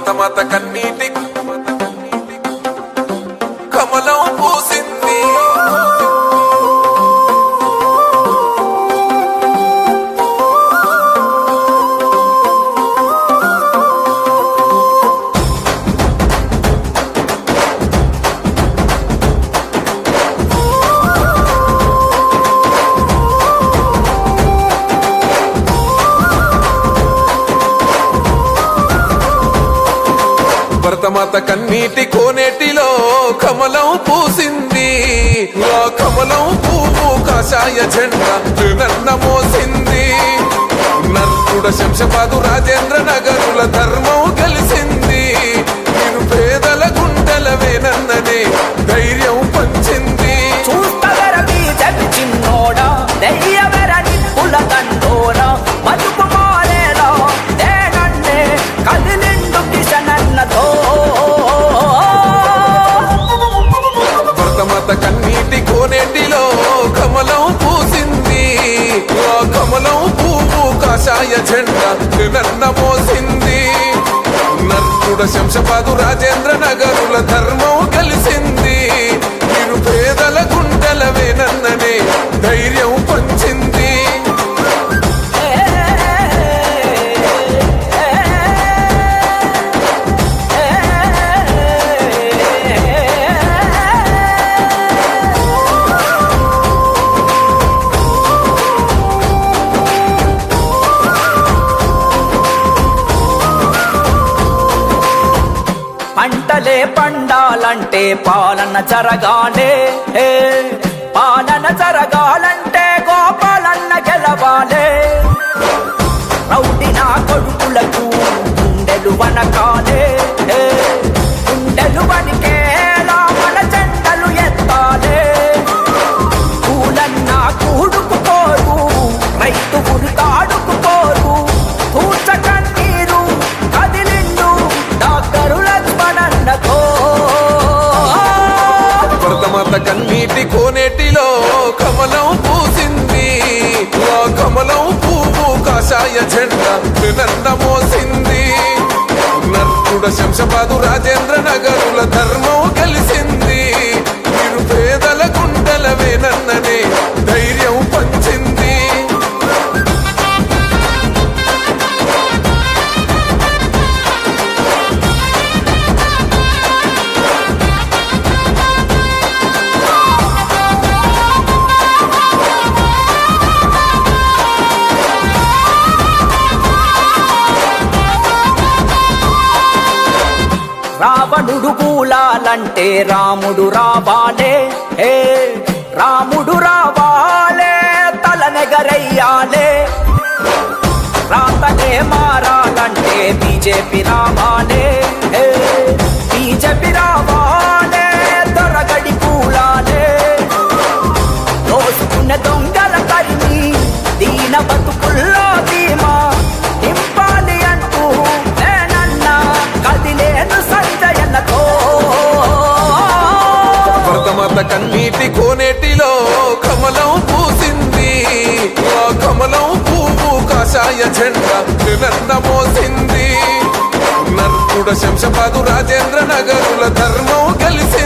భరతమాత కన్నీటి భరతమాత కన్నీటి కోనేటిలో కమలం పూసింది. ఆ కమలం పువ్వు కాషాయ జెండా నన్న మోసింది. నర్తుడ శంషపాదు రాజేంద్ర నగరుల ధర్మ కాషాయ జెండా నన్న మోసింది. నర్కుడ శంశపాదు రాజేంద్ర నగరుల ధర్మం కలిసింది. అంటలే పండాలంటే పాలన జరగాలే. పాలన జరగాలంటే భరతమాత కన్నీటి కోనేటిలో కమలం పూసింది. ఆ కమలం పువ్వు కాషాయ జెండా నన్న మోసింది. నర్తుడ శంషపాదు రాజేంద్ర నగరుల ధర్మం రావణుడు కూలాలంటే రాముడు రావాలే. ఏ రాముడు రావాలే తలనెగరయ్యాలే రాతనే మారాలంటే బీజేపీ పాత కన్నీటి కోనేటిలో కమలం పూసింది. ఆ కమలం పువ్వు కాషాయ జెండా నన్న మోసింది. నర్కుడ శంషపాదు రాజేంద్ర నగరుల ధర్మం కలిసి